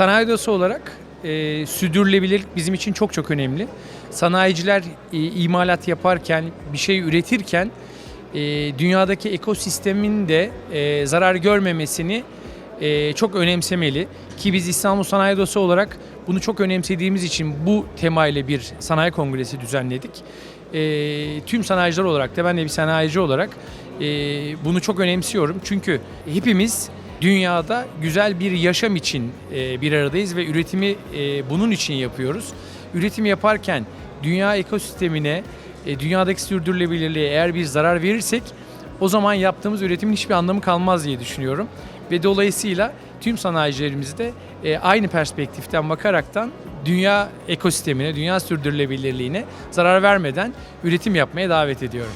Sanayi odası olarak e, sürdürülebilirlik bizim için çok çok önemli. Sanayiciler e, imalat yaparken, bir şey üretirken e, dünyadaki ekosistemin de e, zarar görmemesini e, çok önemsemeli. Ki biz İstanbul Sanayi Odası olarak bunu çok önemsediğimiz için bu temayla bir sanayi kongresi düzenledik. E, tüm sanayiciler olarak da ben de bir sanayici olarak e, bunu çok önemsiyorum. Çünkü hepimiz dünyada güzel bir yaşam için e, bir aradayız ve üretimi e, bunun için yapıyoruz. Üretim yaparken dünya ekosistemine, e, dünyadaki sürdürülebilirliğe eğer bir zarar verirsek o zaman yaptığımız üretimin hiçbir anlamı kalmaz diye düşünüyorum. Ve dolayısıyla tüm sanayicilerimizi de aynı perspektiften bakaraktan dünya ekosistemine, dünya sürdürülebilirliğine zarar vermeden üretim yapmaya davet ediyorum.